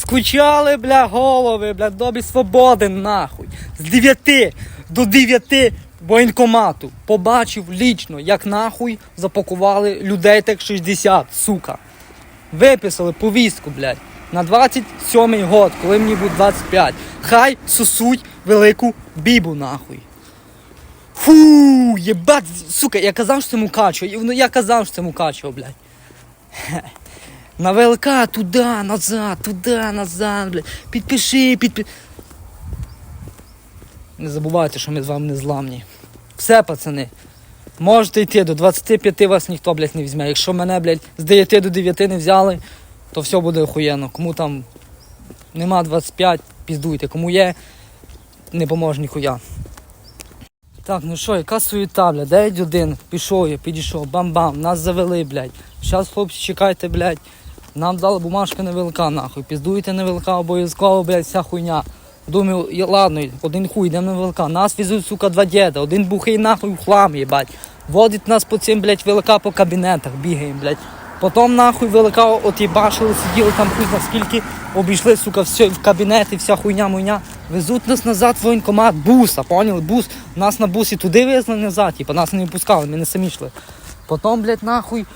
Скучали, бля, голови, бля, добі свободи, нахуй. З 9 до 9 воєнкомату. Побачив лічно, як нахуй запакували людей так 60, сука. Виписали повістку, блядь, на 27-й год, коли мені буде 25. Хай сусуть велику бібу, нахуй. Фу, єбать, сука, я казав, що це мукачо. Ну я казав, що це мукачо, блядь. На ВЛК туди, назад, туди, назад, блядь. Підпиши, підпиши. Не забувайте, що ми з вами не зламні. Все, пацани. Можете йти до 25 вас ніхто, блядь, не візьме. Якщо мене, блядь, з 9 до 9 не взяли, то все буде охуєнно. Кому там нема 25, піздуйте. Кому є, не поможе ніхуя. Так, ну що, яка суєта, блядь, 9-1, пішов я, підійшов, бам-бам, нас завели, блядь. Зараз, хлопці, чекайте, блядь. Нам дали бумажки на ВЛК, нахуй. Піздуйте на ВЛК обов'язково, блядь, вся хуйня. Думаю, ладно, один хуй, йдемо на ВЛК. Нас везуть, сука, два діда, один бухий нахуй в хлам, їбать. Водить нас по цим, блядь, ВЛК по кабінетах, бігаємо, блядь. Потім нахуй ВЛК от їбашили, сиділи там хуй наскільки, обійшли, сука, все в кабінети, вся хуйня муйня. Везуть нас назад в воєнкомат, буса, поняли? Бус. Нас на бусі туди везли назад, типу, нас не пускали, ми не самі йшли. Потім, блядь, нахуй,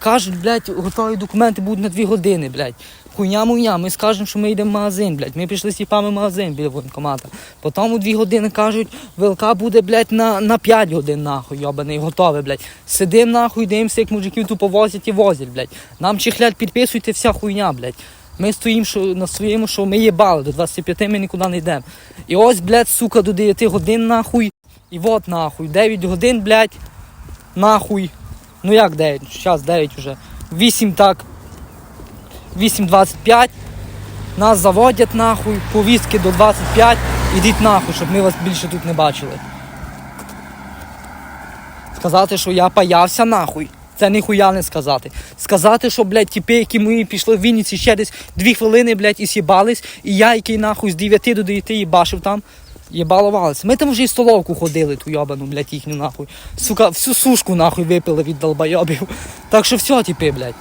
кажуть, блядь, готові документи будуть на дві години, блядь. Хуйня муйня, ми скажемо, що ми йдемо в магазин, блядь. Ми пішли з тіпами в магазин біля воєнкомата. Потім у дві години кажуть, ВЛК буде, блядь, на, на 5 годин, нахуй, йобаний, готове, блядь. Сидим, нахуй, дивимося, як мужиків тупо возять і возять, блядь. Нам чихлять, підписуйте вся хуйня, блядь. Ми стоїмо що, на своєму, що ми їбали, до 25 ми нікуди не йдемо. І ось, блядь, сука, до 9 годин, нахуй. І от, нахуй, 9 годин, блядь, нахуй. Ну як 9? Зараз 9 уже. 8 так. 8.25. Нас заводять нахуй, повістки до 25. Ідіть нахуй, щоб ми вас більше тут не бачили. Сказати, що я паявся нахуй. Це ніхуя не сказати. Сказати, що, блядь, тіпи, які мої пішли в Вінниці ще десь дві хвилини, блядь, і с'їбались, і я, який нахуй з 9 до 9 їбашив там, їбалувалися. Ми там вже і столовку ходили, ту йобану, блядь, їхню нахуй. Сука, всю сушку нахуй випили від долбойобів. Так що все, тіпи, блядь.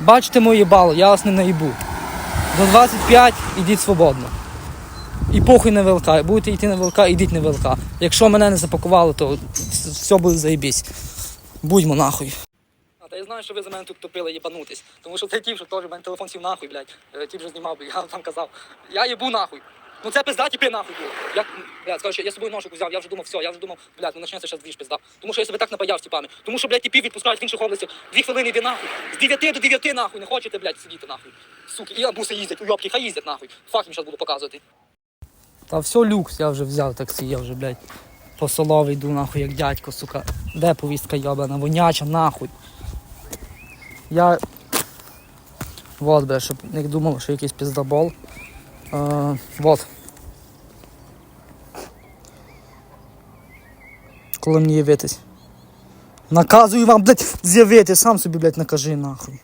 Бачите моє бало, я вас не наїбу. До 25 ідіть свободно. І похуй на ВЛК. Будете йти на ВЛК, ідіть на ВЛК. Якщо мене не запакували, то все буде заєбісь. Будьмо нахуй. Та я знаю, що ви за мене тут топили їбанутись. Тому що цей тіп, що теж в мене телефон сів нахуй, блядь. Е, Тіп вже знімав, я там казав. Я їбу нахуй. Ну це пизда тіпи нахуй було. Як, блядь, скажу, я з собою ножик взяв, я вже думав, все, я вже думав, блядь, ну почнеться зараз двіж пизда. Тому що я себе так напаяв тіпами. Тому що, блядь, тіпів відпускають в інших областях. Дві хвилини йди нахуй. З 9 до 9 нахуй. Не хочете, блядь, сидіти нахуй. Суки, і абуси їздять, уйобки, хай їздять нахуй. Факт їм зараз буду показувати. Та все люкс, я вже взяв таксі, я вже, блядь, по солові йду нахуй, як дядько, сука. Де повістка йобана, воняча, нахуй. Я. Вот, бля, щоб не думали, що якийсь піздабол. Е, вот. Коли мені явитись. Наказую вам, блядь, з'явити, сам собі, блядь, накажи нахуй.